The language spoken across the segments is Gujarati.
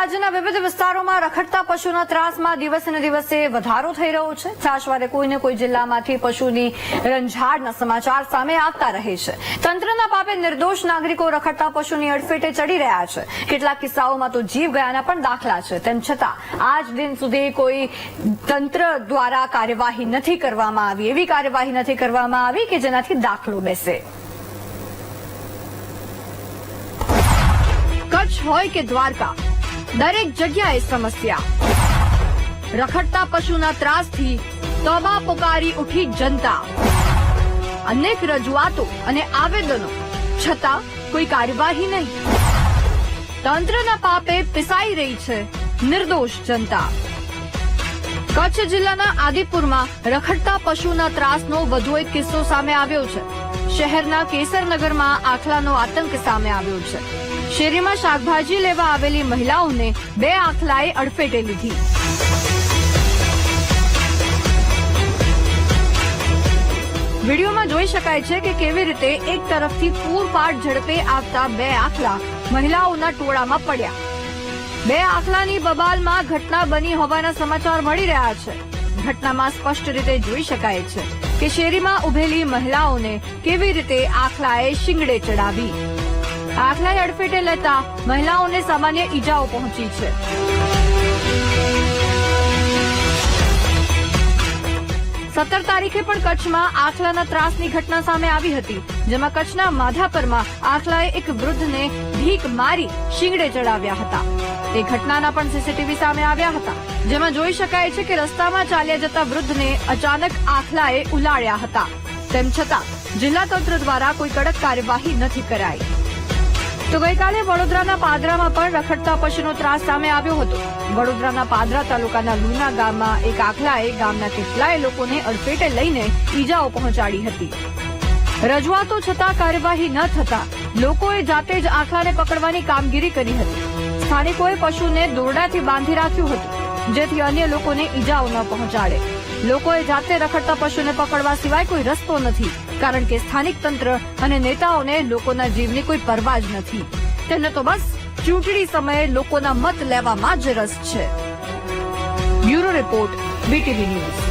રાજ્યના વિવિધ વિસ્તારોમાં રખડતા પશુના ત્રાસમાં દિવસે દિવસે વધારો થઈ રહ્યો છે. છાશવારે કોઈને કોઈ જિલ્લામાંથી પશુની રંજાડના સમાચાર સામે આવતા રહે છે. તંત્રના પાપે નિર્દોષ નાગરિકો રખડતા પશુની અડફેટે ચડી રહ્યા છે. કેટલાક કિસ્સાઓમાં તો જીવ ગયાના પણ દાખલા છે. તેમ છતાં આજ દિન સુધી કોઈ તંત્ર દ્વારા કાર્યવાહી નથી કરવામાં આવી. એવી કાર્યવાહી નથી કરવામાં આવી કે જેનાથી દાખલો બેસે. કચ્છ હોય કે દ્વારકા? દરેક જગ્યાએ સમસ્યા. રખડતા પશુના ત્રાસથી તોબા પુકારી ઉઠી જનતા. અનેક રજૂઆતો અને આવેદનો. છતાં કોઈ કાર્યવાહી નહીં. તંત્રના પાપે પિસાઈ રહી છે નિર્દોષ જનતા. કચ્છ જિલ્લાના આદિપુરમાં રખડતા પશુના ત્રાસનો વધુ એક કિસ્સો સામે આવ્યો છે. શહેરના કેસરનગરમાં આખલાનો આતંક સામે આવ્યો છે. શેરીમાં શાકભાજી લેવા આવેલી મહિલાઓને બે આખલાએ અડફેટે લીધી. વિડીયોમાં જોઈ શકાય છે કે કેવી રીતે એક તરફથી પૂરપાટ ઝડપે આવતા બે આખલા મહિલાઓના ટોળામાં પડ્યા. બે આખલાની બબાલમાં ઘટના બની હોવાના સમાચાર મળી રહ્યા છે. ઘટનામાં સ્પષ્ટ રીતે જોઈ શકાય છે કે શેરીમાં ઉભેલી મહિલાઓને કેવી રીતે આખલાએ શિંગડે ચડાવી. આખલાએ અડફેટે લેતા મહિલાઓને સામાન્ય ઈજાઓ પહોંચી છે. સત્તર તારીખે પણ કચ્છમાં આખલાના ત્રાસની ઘટના સામે આવી હતી, જેમાં કચ્છના માધાપરમાં આખલાએ એક વૃદ્ધને ભીખ મારી શિંગડે ચડાવ્યા હતા. તે ઘટનાના પણ સીસીટીવી સામે આવ્યા હતા, જેમાં જોઈ શકાય છે કે રસ્તામાં ચાલ્યા જતા વૃદ્ધને અચાનક આખલાએ ઉલાળ્યા હતા. તેમ છતાં, જિલ્લા તંત્ર દ્વારા કોઈ કડક કાર્યવાહી નથી કરાઈ. તો ગઈકાલે વડોદરાના પાદરામાં પણ રખડતા પશુનો ત્રાસ સામે આવ્યો હતો. વડોદરાના પાદરા તાલુકાના લુના ગામમાં એક આખલાએ ગામના કેટલાય લોકોને અડફેટે લઈને ઈજાઓ પહોંચાડી હતી. રજૂઆતો છતાં કાર્યવાહી ન થતા લોકોએ જાતે જ આખલાને પકડવાની કામગીરી કરી હતી. સ્થાનિકોએ પશુને દોરડાથી બાંધી રાખ્યું હતું, જેથી અન્ય લોકોને ઈજાઓ ન પહોંચાડે. લોકોએ જાતે રખડતા પશુને પકડવા સિવાય કોઈ રસ્તો નથી, કારણ કે સ્થાનિક તંત્ર અને નેતાઓને લોકોના જીવની કોઈ પરવા જ નથી. તેમને તો બસ ચૂંટણી સમયે લોકોના મત લેવામાં જ રસ છે. Bureau report BTV news.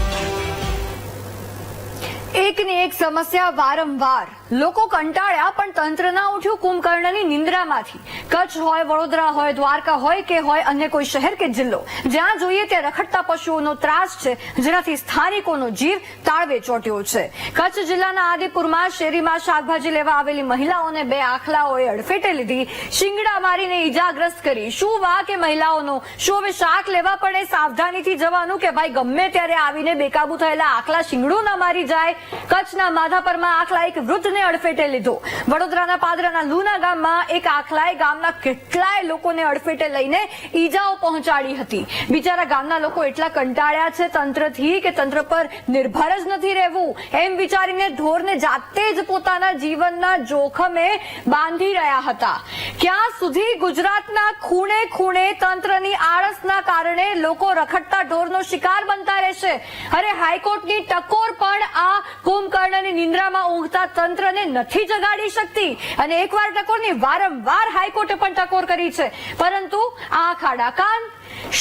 એકની એક સમસ્યા વારંવાર. લોકો કંટાળ્યા, પણ તંત્ર ના ઉઠ્યું કુંભકર્ણની નિંદ્રામાંથી. કચ્છ હોય, વડોદરા હોય, દ્વારકા હોય કે હોય અન્ય કોઈ શહેર કે જિલ્લો, જ્યાં જોઈએ ત્યાં રખડતા પશુઓનો ત્રાસ છે, જેનાથી સ્થાનિકોનો જીવ તાળવે ચોટ્યો છે. કચ્છ જિલ્લાના આદિપુરમાં શેરીમાં શાકભાજી લેવા આવેલી મહિલાઓને બે આખલાઓએ અડફેટે લીધી, શિંગડા મારીને ઈજાગ્રસ્ત કરી. શું વા કે મહિલાઓનો? શું હવે શાક લેવા પણ એ સાવધાનીથી જવાનું કે ભાઈ ગમે ત્યારે આવીને બેકાબુ થયેલા આખલા શિંગડું ના મારી જાય? કચ્છના માધાપરમાં આખલા એક વૃદ્ધને અડફેટે લીધો. વડોદરાના પાદરાના લુના ગામમાં એક આખલાએ ગામના કેટલાય લોકોને અડફેટે લઈને ઈજાઓ પહોંચાડી હતી. બિચારા ગામના લોકો એટલા કંટાળ્યા છે તંત્રથી કે તંત્ર પર નિર્ભર જ નથી રહેવું. એમ વિચારીને ઢોરને જાતે જ પોતાના જીવનના જોખમે બાંધી રહ્યા હતા. ક્યાં સુધી ગુજરાતના ખૂણે ખૂણે તંત્રની આળસના કારણે લોકો રખડતા ઢોરનો શિકાર બનતા રહેશે? અરે હાઈકોર્ટની ટકોર પણ આ કુંભકર્ણની નિંદ્રામાં ઊંઘતા તંત્રને નથી જગાડી શકતી. અને એકવાર ટકોરની વારંવાર હાઈકોર્ટે પણ ટકોર કરી છે. પરંતુ આંખ આડા કાન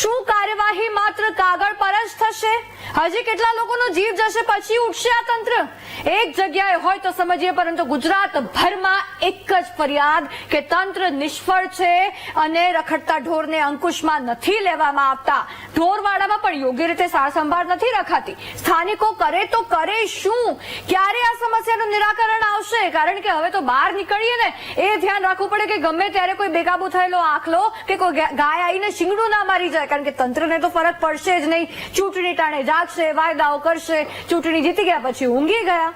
શું કાર્યવાહી માત્ર કાગળ પર જ થશે? હજી કેટલા લોકોનો જીવ જશે પછી ઉઠશે આ તંત્ર? એક જગ્યાએ હોય તો સમજીએ, પરંતુ ગુજરાત ભરમાં એક જ ફરિયાદ કે તંત્ર નિષ્ફળ છે અને રખડતા ઢોરને અંકુશમાં નથી લેવામાં આવતા. ઢોરવાડામાં પણ યોગ્ય રીતે સાર સંભાળ નથી રખાતી. સ્થાનિકો કરે તો કરે શું? ક્યારે આ સમસ્યાનું નિરાકરણ આવશે? કારણ કે હવે તો બહાર નીકળીએ ને, એ ધ્યાન રાખવું પડે કે ગમે ત્યારે કોઈ બેકાબુ થયેલો આખલો કે કોઈ ગાય આવીને શિંગડું ના મારી. જાય કારણ કે તંત્રને તો ફરક પડશે જ નહીં. ચૂંટણી ટાણે જાગશે, વાયદાઓ કરશે. ચૂંટણી જીતી ગયા પછી ઊંઘી ગયા.